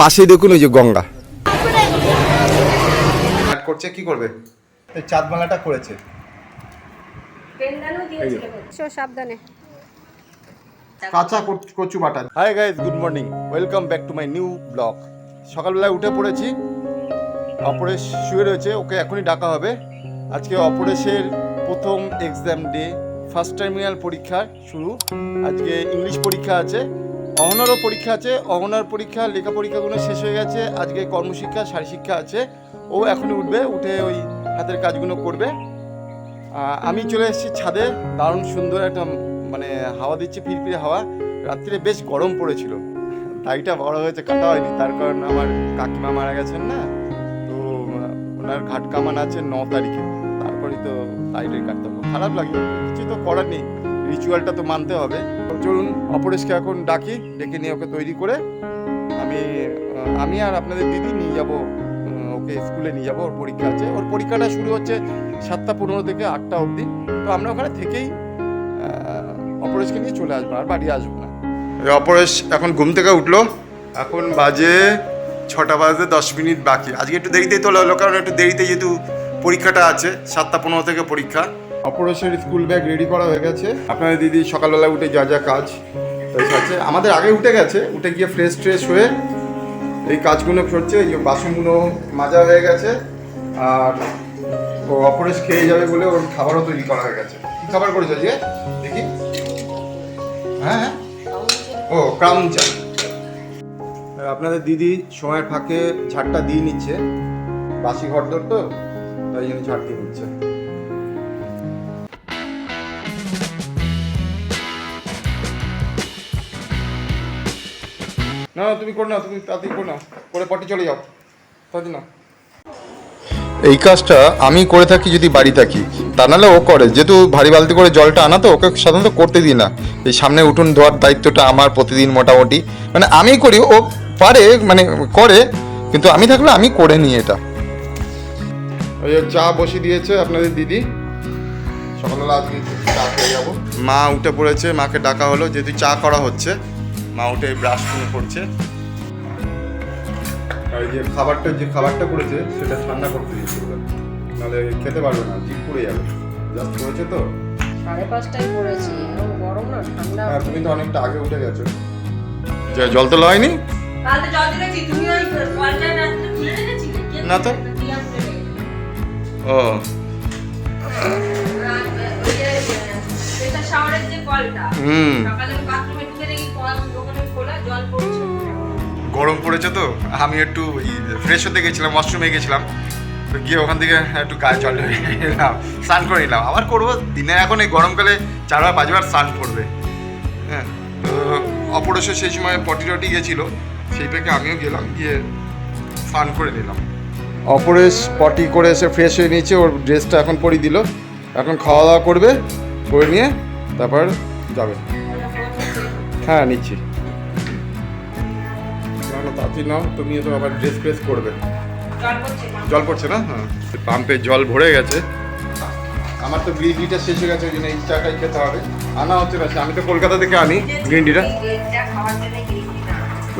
পাশেই দেখুন ওই যে গঙ্গা। করছে কি করবে? এই চাঁদমালাটা করেছে। সাবধানে। কাঁচা কচু বাটা hi guys good morning welcome back to my new blog সকালবেলায় উঠে পড়েছি। অপরেশ শুয়ে রয়েছে ওকে এখনই ডাকা হবে। আজকে অপরেশের প্রথম এক্সাম ডে ফার্স্ট টার্মিনাল পরীক্ষা শুরু। আজকে ইংলিশ পরীক্ষা আছে। অহনারও পরীক্ষা আছে অহনার পরীক্ষা, লেখা পরীক্ষাগুলো শেষ হয়ে গেছে। আজকে কর্মশিক্ষা, শারীরশিক্ষা আছে। ও এখনই উঠবে, উঠে ওই হাতের কাজগুলো করবে। আমি চলে এসেছি ছাদে, দারুণ সুন্দর একটা মানে হাওয়া দিচ্ছে, ফিরফিরে হাওয়া। রাত্রিরে বেশ গরম পড়েছিল। দাড়িটা বড় হয়েছে, কাটা হয়নি। তার কারণ আমার কাকিমা মারা গেছেন না। তো ওনার ঘাট কামান আছে ন তারিখে। তারপরে তো দাড়িটাই কাটতে হবে। খারাপ লাগে কিছু তো করার নেই। রিচুয়ালটা তো মানতে হবে। চলুন, অপরেশকে এখন ডাকি, ডেকে নিয়ে ওকে তৈরি করে আমি আমি আর আপনাদের দিদি নিয়ে যাব ওকে স্কুলে নিয়ে যাব, ওর পরীক্ষা আছে। ওর পরীক্ষাটা শুরু হচ্ছে সাতটা পনেরো থেকে আটটা অবধি। তো আমরা ওখানে থেকেই অপরেশকে নিয়ে চলে আসব, আর বাড়ি আসব না। অপরেশ, এখন ঘুম থেকে উঠল? এখন বাজে ছটা বাজে দশ মিনিট বাকি। আজকে একটু দেরিতেই তোলা হলো, কারণ একটু দেরিতে যেহেতু পরীক্ষাটা আছে, সাতটা পনেরো থেকে পরীক্ষা। অপরেশের স্কুল ব্যাগ রেডি করা হয়ে গেছে। আপনার দিদি সকালবেলা উঠে যা যা কাজ আছে আমাদের আগে উঠে গেছে, উঠে গিয়ে ফ্রেশ ট্রেশ হয়ে এই কাজগুলো করছে। এই বাসনগুলো মাজা হয়ে গেছে, আর ও অপরেশ খেয়ে যাবে বলে ওর খাবারও তৈরি করা হয়ে গেছে। কি খাবার করেছে আজকে? দেখি। হ্যাঁ হ্যাঁ। ও ক্রাউন চা। আপনাদের দিদি সময়ের ফাঁকে ঝাড়টা দিয়ে নিচ্ছে। বাসি ঘরদর তো, তাই জন্য ঝাড় দিয়ে নিচ্ছে। না না, তুমি করো না তুমি তাড়াতাড়ি করো না করে পটি চলে যাও। তাড়াতাড়ি না এই কাজটা আমি করে থাকি যদি বাড়ি থাকি। তা নাহলে ও করে। যেহেতু ভারী বালতি করে জলটা আনা তো ওকে সাধারণত করতে দিই না। এই সামনে উঠুন ধোয়ার দায়িত্বটা আমার প্রতিদিন মোটামুটি। মানে আমি করি ও পারে মানে করে কিন্তু আমি থাকলে আমি করে নিই এটা। ওই চা বসিয়ে দিয়েছে আপনাদের দিদি। সকালবেলা আজকে চা খেয়ে যাব। মা উঠে পড়েছে মাকে ডাকা হলো যেহেতু চা করা হচ্ছে। মা উঠে ব্রাশ করে করছে আর যে খাবারটা যে খাবারটা করেছে সেটা ঠান্ডা করতে দিয়েছে। নাহলে খেতে পারবে না জিপ পড়ে যাবে। জাস্ট করেছে তো? সাড়ে পাঁচটায় পড়েছি গরম না ঠান্ডা। হ্যাঁ তুমি তো অনেকটা আগে উঠে গেছো। যে জল তো লয়নি? কালকে জল দিয়েছি তুমি ওই কলটা রাত্রে খুলে রেখেছিলে না তো। ও। হুম। গরম পড়েছে তো। আমি একটু ফ্রেশ হতে গেছিলাম ওয়াশরুমে গেছিলাম। তো গিয়ে ওখান থেকে একটু গায়ে জল নিলাম, স্নান করে নিলাম। আবার করব দিনে এখন এই গরমকালে চার চারবার পাঁচবার স্নান করবে। হ্যাঁ তো অপরশ সেই সময় পটি টটি গেছিল সেই থেকে আমিও গেলাম, গিয়ে স্নান করে নিলাম। অপরেশ পটি করে এসে ফ্রেশ হয়ে নিয়েছে, ওর ড্রেসটা এখন পরিয়ে দিল। এখন খাওয়া দাওয়া করবে, করে নিয়ে তারপর যাবে। হ্যাঁ নিচ্ছি। না না তাড়াতাড়ি নাও তো আবার ড্রেস করবে। জল পড়ছে না? হ্যাঁ পাম্পে জল ভরে গেছে। আমার তো গ্রিন টিটা শেষ হয়ে গেছে ওই জন্য এই চাটাই খেতে হবে। আনা হচ্ছে না আমি তো কলকাতা থেকে আনি গ্রিন গেছি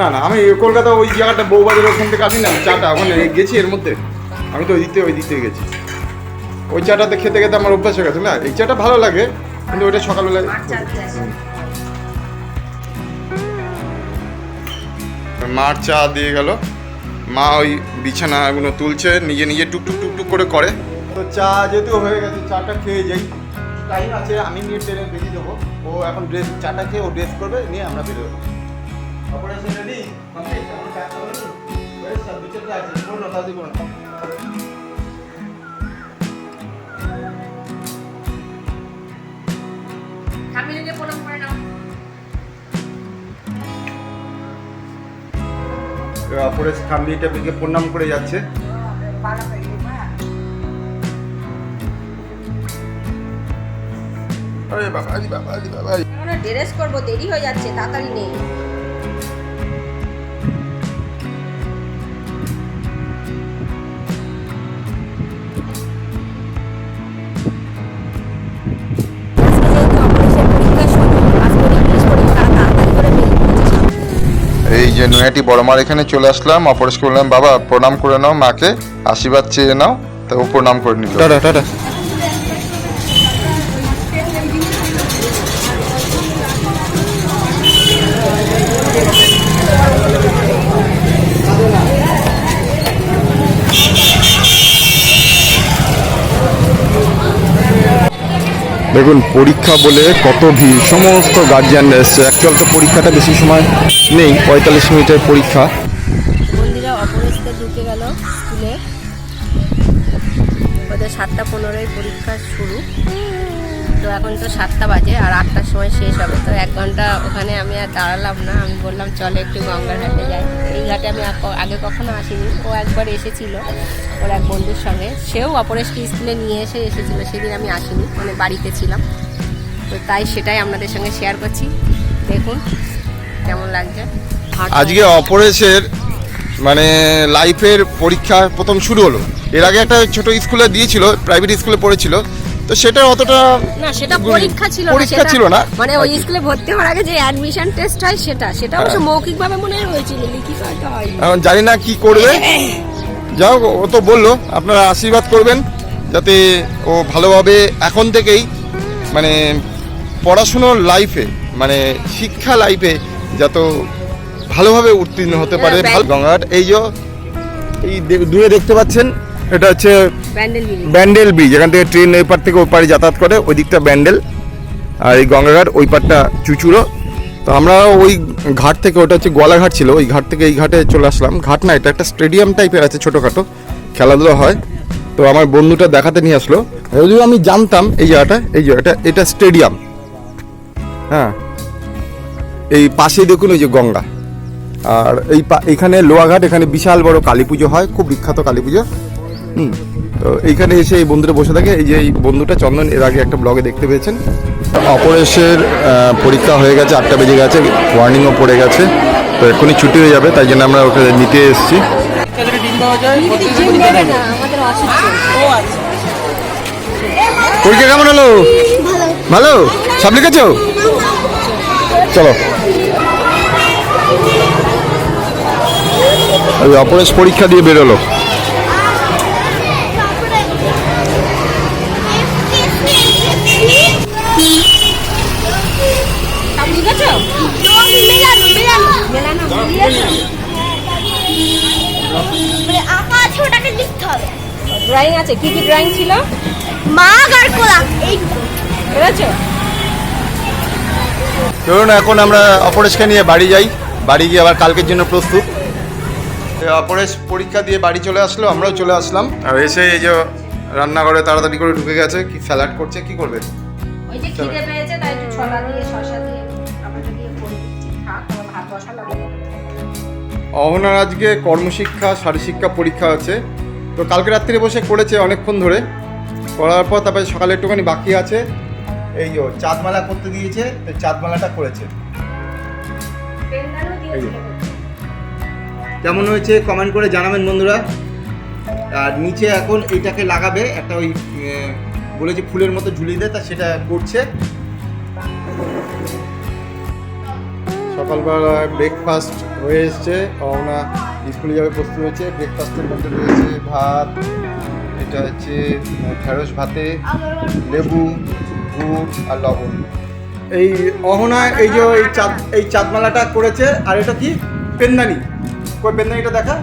না না আমি কলকাতা ওই জায়গাটা বউবাজার ওখান থেকে আনি না চাটা ওখানে গেছি এর মধ্যে। আমি তো ওই থেকে ওই দিক থেকে গেছি। ওই চাটাতে খেতে খেতে আমার অভ্যাস হয়ে গেছে না? এই চাটা ভালো লাগে কিন্তু ওইটা সকালবেলায় মার চা দিয়ে গেল। মা ওই বিছানাগুলো তুলছে, নিজে নিজে টুকটুক টুকটুক করে করে। তো চা যেহেতু হয়ে গেছে, চাটা খেয়ে যাই। টাইম আছে, আমি নিয়ে ট্রেনে বেরিয়ে দেবো ও এখন ড্রেস চাটা খেয়ে ও ড্রেস করবে, নিয়ে আমরা বেরোবো। Operation ready complete? এখন বেশ, সব আছে। প্রণাম করে নাও। খামলিটা বিকে প্রণাম করে যাচ্ছে। আরে বাবা আরে বাবা আরে বাবা আমরা ড্রেস করব, দেরি হয়ে যাচ্ছে, তাড়াতাড়ি নেই। যে নৈহাটি বড় মার এখানে চলে আসলাম অপরেশ করলাম বাবা, প্রণাম করে নাও মাকে, আশীর্বাদ চেয়ে নাও তো ও প্রণাম করে নিল। Tata tata. দেখুন, পরীক্ষা বলে কত ভিড়। সমস্ত গার্জিয়ানরা এসছে। অ্যাকচুয়াল তো পরীক্ষাটা বেশি সময় নেই, পঁয়তাল্লিশ মিনিটের পরীক্ষা। গেল সাতটা পনেরোয় পরীক্ষা শুরু। তো এখন তো সাতটা বাজে আর আটটার সময় শেষ হবে। তো এক ঘণ্টা ওখানে আমি আর দাঁড়ালাম না। আমি বললাম, চলে একটু গঙ্গার ঘাটে যাই। এই ঘাটে আমি আগে কখনো আসিনি। ও একবার এসেছিল, ওর এক বন্ধুর সঙ্গে। সেও অপরেশকে স্কুলে নিয়ে এসে এসেছিল। সেদিন আমি আসিনি মানে বাড়িতে ছিলাম। তো তাই সেটাই আপনাদের সঙ্গে শেয়ার করছি। দেখুন কেমন লাগছে। আজকে অপরেশের মানে লাইফের পরীক্ষা প্রথম শুরু হলো। এর আগে একটা ছোট স্কুলে দিয়েছিল প্রাইভেট স্কুলে পড়েছিল। তো সেটা অতটা না সেটা পরীক্ষা ছিল না পরীক্ষা ছিল না। মানে ওই। স্কুলে ভর্তি হওয়ার আগে যে অ্যাডমিশন টেস্ট হয় সেটা সেটা অবশ্য মৌখিক ভাবে মনে হয়েছিল লিখিত হয় এখন জানি না কি করবে। যাও ও তো বলল আপনারা আশীর্বাদ করবেন যাতে ও ভালোভাবে এখন থেকেই মানে পড়াশুনোর লাইফে মানে শিক্ষা লাইফে যত ভালোভাবে উত্তীর্ণ হতে পারে। হ্যাঁ, ভালো- গঙ্গাঘাট এই যে এই দূরে দেখতে পাচ্ছেন এটা হচ্ছে ব্যান্ডেল ব্রিজ এখান থেকে ট্রেন এই পার থেকে ওই পারে যাতায়াত করে ওই দিকটা ব্যান্ডেল। আর এই গঙ্গাঘাট ওই পারটা চুচুড়ো। তো আমরা ওই ঘাট থেকে ওটা হচ্ছে গোয়ালাঘাট ছিল ওই ঘাট থেকে এই ঘাটে চলে আসলাম। ঘাট না এটা একটা স্টেডিয়াম টাইপের আছে ছোটোখাটো খেলাধুলা হয়। তো আমার বন্ধুটা দেখাতে নিয়ে আসলো। যদিও আমি জানতাম এই জায়গাটা এই জায়গাটা এটা স্টেডিয়াম। হ্যাঁ এই পাশেই দেখুন ওই যে গঙ্গা। আর এই এখানে লোয়াঘাট এখানে বিশাল বড় কালী পুজো হয় খুব বিখ্যাত কালী পুজো। হুম। তো এইখানে এসে এই বন্ধুটা বসে থাকে। এই যে এই বন্ধুটা চন্দন, এর আগে একটা ব্লগে দেখতে পেয়েছেন। অপরেশের পরীক্ষা হয়ে গেছে, আটটা বেজে গেছে ওয়ার্নিংও পড়ে গেছে। তো এক্ষুনি ছুটি হয়ে যাবে, তাই জন্য আমরা ওকে নিতে এসেছি। পরীক্ষা কেমন হলো? ভালো? সব লিখেছো? চলো। ওই অপরেশ পরীক্ষা দিয়ে বেরোলো। ড্রয়িং আছে? কি কি ড্রয়িং ছিল? মাগ আর কোলা। এই বুঝেছ চলুন এখন আমরা অপরেশকে নিয়ে বাড়ি যাই। বাড়ি গিয়ে আবার কালকের জন্য প্রস্তুত। অপরেশ পরীক্ষা দিয়ে বাড়ি চলে আসলো আমরাও চলে আসলাম। আর এসে এই যে রান্নাঘরে তাড়াতাড়ি করে ঢুকে গেছে কি স্যালাড করছে কি করবে? ওই যে খিদে পেয়েছে তাই একটু ছোলা দিয়ে শসা দিয়ে টমেটো দিয়ে করে দিচ্ছি থাক ভাত বসালাম অহনার আজকে কর্মশিক্ষা শারীরশিক্ষা পরীক্ষা আছে। তো কালকে রাত্রে বসে করেছে অনেকক্ষণ ধরে। করার পর তারপরে সকালে একটুখানি বাকি আছে। এই যে চাঁদমালা করতে দিয়েছে তো চাঁদমালাটা করেছে। কেমন হয়েছে কমেন্ট করে জানাবেন বন্ধুরা। আর নিচে এখন এইটাকে লাগাবে একটা ওই বলেছে ফুলের মতো ঝুলিয়ে দেয় তা সেটা করছে। সকালবেলা ব্রেকফাস্ট হয়ে এসছে অহনা স্কুলে যাবে প্রস্তুত হয়েছে ব্রেকফাস্টের মধ্যে রয়েছে ভাত, এটা হচ্ছে ঢেঁড়স ভাতে, লেবু, গুড় আর লবণ। এই অহনা, এই যে এই চাঁদ, এই চাঁদমালাটা করেছে, আর এটা কি? পেনদানি। কই পেনদানিটা দেখা?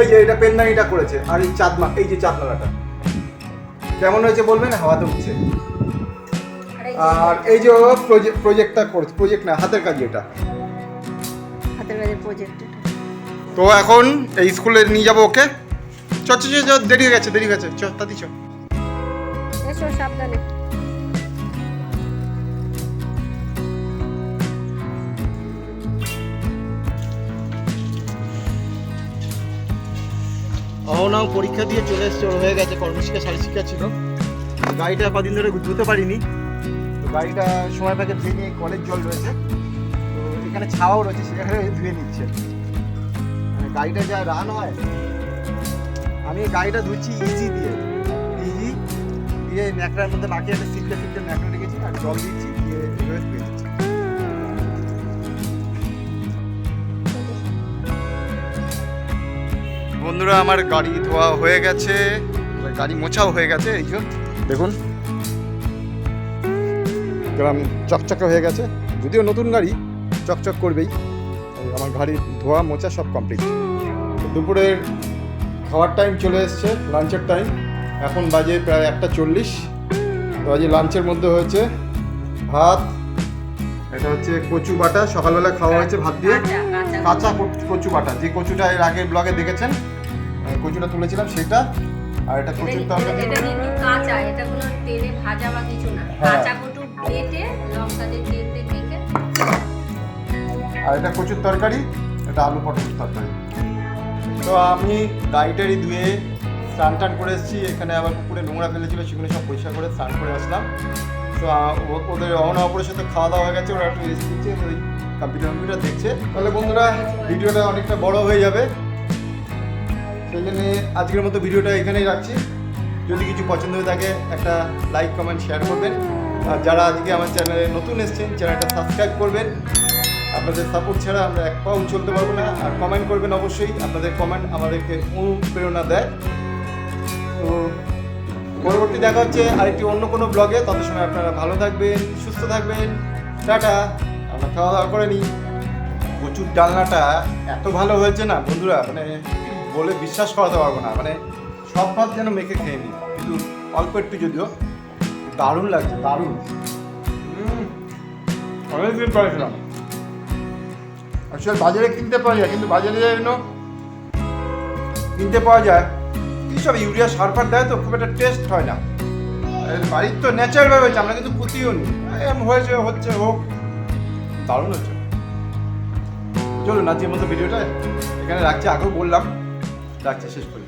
এই যে এটা পেনদানিটা করেছে, আর এই চাঁদমা, এই যে চাঁদমালাটা। কেমন হয়েছে বলবেন? হাওয়াতে উঠছে। আর এই যে প্রজেক্টটা করেছে প্রজেক্ট না, হাতের কাজ এটা। হাতের কাজের প্রজেক্ট তো এখন এই স্কুলে নিয়ে যাব ওকে। চ চ চ, দেরি হয়ে গেছে দেরি হয়ে গেছে। চ তাতি চ। এসো সাবধানে। অহনাও পরীক্ষা দিয়ে চলে এসছে ওর হয়ে গেছে কর্মশিক্ষা শারীরশিক্ষা ছিল। গাড়িটা কদিন ধরে ধুতে পারিনি। তো গাড়িটা সময় পাকে ধুয়ে নিয়ে কলের জল রয়েছে। তো এখানে ছাওয়াও রয়েছে সেখানে ধুয়ে নিচ্ছে। গাড়িটা যা রান হয় আমি এই গাড়িটা ধুচ্ছি ইজি দিয়ে। ইজি দিয়ে ন্যাকড়ার মধ্যে বাকি একটা সিটকে সিটকে ন্যাকড়া রেখেছি আর জল দিচ্ছি দিয়ে এভাবে ধুয়ে দিচ্ছি। বন্ধুরা আমার গাড়ি ধোয়া হয়ে গেছে গাড়ি মোছাও হয়ে গেছে এই যে। দেখুন গ্রাম চকচকে হয়ে গেছে যদিও নতুন গাড়ি চকচক করবেই। আমার গাড়ি ধোয়া মোচা সব কমপ্লিট দুপুরের খাওয়ার টাইম চলে এসছে লাঞ্চের টাইম এখন বাজে প্রায় একটা চল্লিশ। তো আজ লাঞ্চের মধ্যে হয়েছে ভাত এটা হচ্ছে কচু বাটা। সকালবেলা খাওয়া হয়েছে ভাত দিয়ে। কাঁচা, কাঁচা। কাঁচা কচু বাটা। যে কচুটা এর আগের ব্লগে দেখেছেন কচুটা তুলেছিলাম সেটা। আর এটা কচুর তরকারি। এটা কিন্তু কাঁচা এটা কোনো তেলে ভাজা বা কিছু না। হ্যাঁ। কাঁচা কটু বেটে লঙ্কা দিয়ে তেল দিয়ে মেখে আর এটা কচুর তরকারি, এটা আলু পটলের তরকারি। তো আমি গাড়িটারি ধুয়ে স্নান টান করে এসেছি, এখানে আবার পুকুরে নোংরা ফেলেছিল সেগুলো সব পরিষ্কার করে স্নান করে আসলাম। তো ওদের অন অপরের সাথে খাওয়া দাওয়া হয়ে গেছে, ওরা একটু রেস্ট দিচ্ছে ওই কম্পিউটার কম্পিউটার দেখছে। তাহলে বন্ধুরা, ভিডিওটা অনেকটা বড় হয়ে যাবে। সেই জন্যে আজকের মতো ভিডিওটা এখানেই রাখছি। যদি কিছু পছন্দ হয়ে থাকে, একটা লাইক, কমেন্ট, শেয়ার করবেন। আর যারা আজকে আমার চ্যানেলে নতুন এসেছেন, চ্যানেলটা সাবস্ক্রাইব করবেন। আপনাদের সাপোর্ট ছাড়া আমরা এক পাও চলতে পারব না। আর কমেন্ট করবেন অবশ্যই, আপনাদের কমেন্ট আমাদেরকে অনুপ্রেরণা দেয়। তো পরবর্তী দেখা হচ্ছে আরেকটি অন্য কোনো ব্লগে তত সময় আপনারা ভালো থাকবেন, সুস্থ থাকবেন। টাটা, আমরা খাওয়া দাওয়া করে নিই। প্রচুর ডালনাটা এত ভালো হয়েছে না, বন্ধুরা মানে বলে বিশ্বাস করাতে পারব না। মানে সব ভাত যেন মেখে খেয়ে নিই, কিন্তু অল্প একটু যদিও। দারুণ লাগছে, দারুণ। অনেকদিন পরেছিলাম আসলে বাজারে কিনতে পাওয়া যায়, কিন্তু বাজারে যেন কিনতে পাওয়া যায়। সব ইউরিয়া সার ফার দেয় তো, খুব একটা টেস্ট হয় না। বাড়ির তো ন্যাচারালভাবে হয়েছে, আমরা কিন্তু পুঁতিও নি এম হয়েছে, হচ্ছে হোক, দারুণ হচ্ছে চলুন, আজকের মতো ভিডিওটা এখানে রাখছি, আগেও বললাম। রাখছি, শেষ করি।